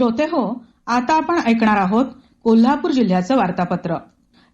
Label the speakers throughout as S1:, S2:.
S1: श्रोते हो आता आपण ऐकणार आहोत कोल्हापूर जिल्ह्याचं वार्तापत्र.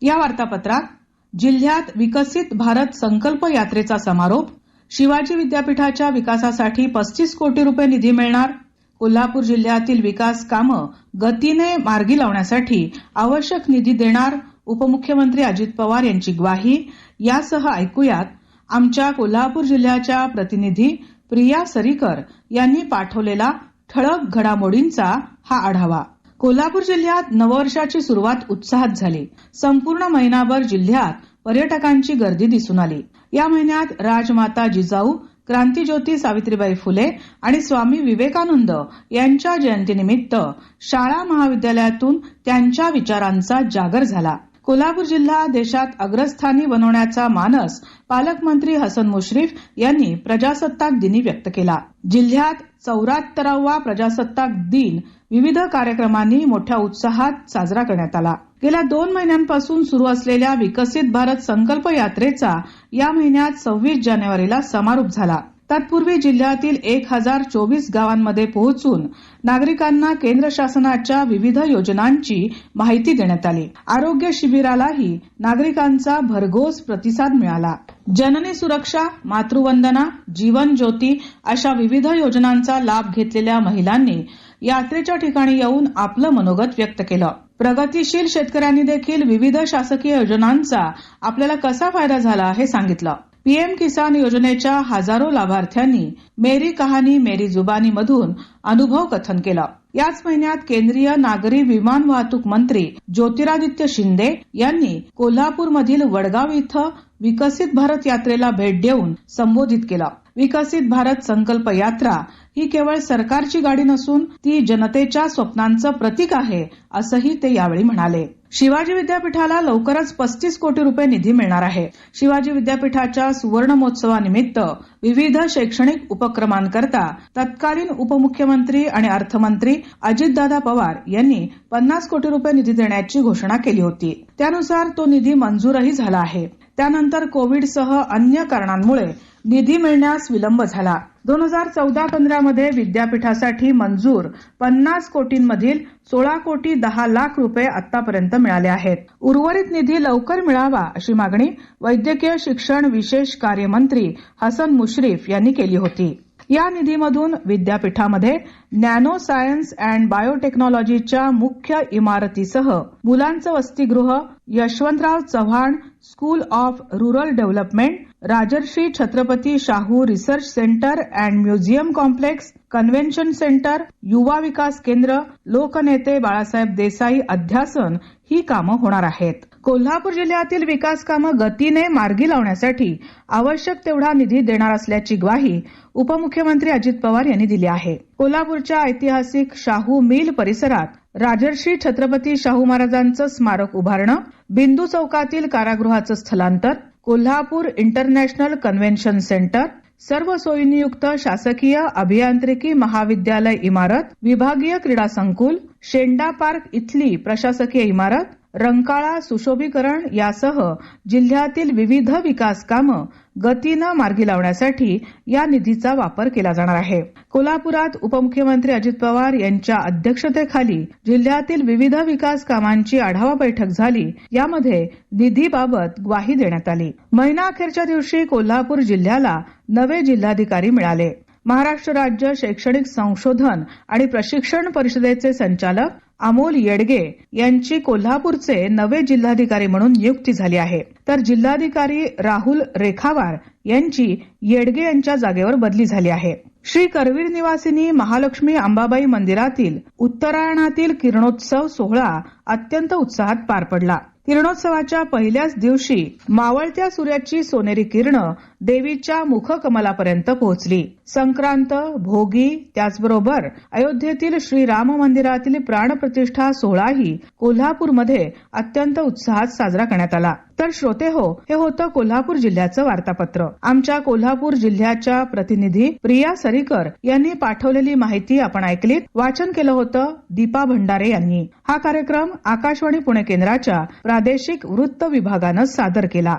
S1: या वार्तापत्रात जिल्ह्यात विकसित भारत संकल्प यात्रेचा समारोप शिवाजी विद्यापीठाच्या विकासासाठी पस्तीस कोटी रुपये निधी मिळणार कोल्हापूर जिल्ह्यातील विकास कामं गतीने मार्गी लावण्यासाठी आवश्यक निधी देणार उपमुख्यमंत्री अजित पवार यांची ग्वाही यासह ऐकूयात आमच्या कोल्हापूर जिल्ह्याच्या प्रतिनिधी प्रिया सरीकर यांनी पाठवलेला ठळक घडामोडींचा हा आढावा. कोल्हापूर जिल्ह्यात नववर्षाची सुरुवात उत्साहात झाली. संपूर्ण महिनाभर जिल्ह्यात पर्यटकांची गर्दी दिसून आली. या महिन्यात राजमाता जिजाऊ क्रांतीज्योती सावित्रीबाई फुले आणि स्वामी विवेकानंद यांच्या जयंतीनिमित्त शाळा महाविद्यालयातून त्यांच्या विचारांचा जागर झाला. कोल्हापूर जिल्हा देशात अग्रस्थानी बनवण्याचा मानस पालकमंत्री हसन मुश्रीफ यांनी प्रजासत्ताक दिनी व्यक्त केला. जिल्ह्यात चौऱ्याहत्तरावा प्रजासत्ताक दिन विविध कार्यक्रमांनी मोठ्या उत्साहात साजरा करण्यात आला. गेल्या दोन महिन्यांपासून सुरू असलेल्या विकसित भारत संकल्प यात्रेचा या महिन्यात सव्वीस जानेवारीला समारोप झाला. तत्पूर्वी जिल्ह्यातील एक हजार चोवीस गावांमध्ये पोहोचून नागरिकांना केंद्र शासनाच्या विविध योजनांची माहिती देण्यात आली. आरोग्य शिबिरालाही नागरिकांचा भरघोस प्रतिसाद मिळाला. जननी सुरक्षा मातृवंदना जीवन ज्योती अशा विविध योजनांचा लाभ घेतलेल्या महिलांनी यात्रेच्या ठिकाणी येऊन आपलं मनोगत व्यक्त केलं. प्रगतीशील शेतकऱ्यांनी देखील विविध शासकीय योजनांचा आपल्याला कसा फायदा झाला हे सांगितलं. पीएम किसान योजनेच्या हजारो लाभार्थ्यांनी मेरी कहाणी मेरी जुबानी मधून अनुभव कथन केलं. याच महिन्यात केंद्रीय नागरी विमान वाहतूक मंत्री ज्योतिरादित्य शिंदे यांनी कोल्हापूरमधील वडगाव इथं विकसित भारत यात्रेला भेट देऊन संबोधित केलं. विकसित भारत संकल्प यात्रा ही केवळ सरकारची गाडी नसून ती जनतेच्या स्वप्नांचं प्रतीक आहे असंही ते यावेळी म्हणाले. शिवाजी विद्यापीठाला लवकरच पस्तीस कोटी रुपये निधी मिळणार आहे. शिवाजी विद्यापीठाच्या सुवर्ण महोत्सवानिमित्त विविध शैक्षणिक उपक्रमांकरता तत्कालीन उपमुख्यमंत्री आणि अर्थमंत्री अजितदादा पवार यांनी पन्नास कोटी रुपये निधी देण्याची घोषणा केली होती. त्यानुसार तो निधी मंजूरही झाला आहे. त्यानंतर कोविडसह अन्य कारणांमुळे निधी मिळण्यास विलंब झाला. दोन हजार चौदा पंधरामध्ये विद्यापीठासाठी मंजूर पन्नास कोटींमधील सोळा कोटी दहा लाख रुपये आतापर्यंत मिळाले आहेत. उर्वरित निधी लवकर मिळावा अशी मागणी वैद्यकीय शिक्षण विशेष कार्यमंत्री हसन मुश्रीफ यांनी केली होती. या निधीमधून विद्यापीठामध्ये नॅनो सायन्स अँड बायोटेक्नॉलॉजीच्या मुख्य इमारतीसह मुलांचं वसतिगृह Yashwantrao Chavan school of rural development Rajarshi Chhatrapati Shahu research centre and museum complex convention centre युवा विकास केंद्र लोकनेते बाळासाहेब देसाई अध्यासन ही कामं होणार आहेत. कोल्हापूर जिल्ह्यातील विकास कामं गतीने मार्गी लावण्यासाठी आवश्यक तेवढा निधी देणार असल्याची ग्वाही उपमुख्यमंत्री अजित पवार यांनी दिली आहे. कोल्हापूरच्या ऐतिहासिक शाहू मिल परिसरात राजर्षी छत्रपती शाहू महाराजांचं स्मारक उभारणं बिंदू चौकातील कारागृहाचं स्थलांतर कोल्हापूर इंटरनॅशनल कन्व्हेन्शन सेंटर सर्व सोयीनियुक्त शासकीय अभियांत्रिकी महाविद्यालय इमारत विभागीय क्रीडा संकुल शेंडा पार्क इथली प्रशासकीय इमारत रंकाळा सुशोभीकरण यासह जिल्ह्यातील विविध विकास कामं गतीनं मार्गी लावण्यासाठी या निधीचा वापर केला जाणार आहे. कोल्हापुरात उपमुख्यमंत्री अजित पवार यांच्या अध्यक्षतेखाली जिल्ह्यातील विविध विकास कामांची आढावा बैठक झाली. यामध्ये निधीबाबत ग्वाही देण्यात आली. महिना अखेरच्या दिवशी कोल्हापूर जिल्ह्याला नवे जिल्हाधिकारी मिळाले. महाराष्ट्र राज्य शैक्षणिक संशोधन आणि प्रशिक्षण परिषदेचे संचालक अमोल येडगे यांची कोल्हापूरचे नवे जिल्हाधिकारी म्हणून नियुक्ती झाली आहे. तर जिल्हाधिकारी राहुल रेखावार यांची येडगे यांच्या जागेवर बदली झाली आहे. श्री करवीर निवासिनी महालक्ष्मी अंबाबाई मंदिरातील उत्तरायणातील किरणोत्सव सोहळा अत्यंत उत्साहात पार पडला. किरणोत्सवाच्या पहिल्याच दिवशी मावळत्या सूर्याची सोनेरी किरणं देवीच्या मुखकमलापर्यंत पोहोचली. संक्रांत भोगी त्याचबरोबर अयोध्येतील श्रीराम मंदिरातील प्राणप्रतिष्ठा सोहळाही कोल्हापूरमध्ये अत्यंत उत्साहात साजरा करण्यात आला. तर श्रोते हो हे होतं कोल्हापूर जिल्ह्याचं वार्तापत्र. आमच्या कोल्हापूर जिल्ह्याच्या प्रतिनिधी प्रिया सरीकर यांनी पाठवलेली माहिती आपण ऐकलीत. वाचन केलं होतं दीपा भंडारे यांनी. हा कार्यक्रम आकाशवाणी पुणे केंद्राच्या प्रादेशिक वृत्त विभागानं सादर केला.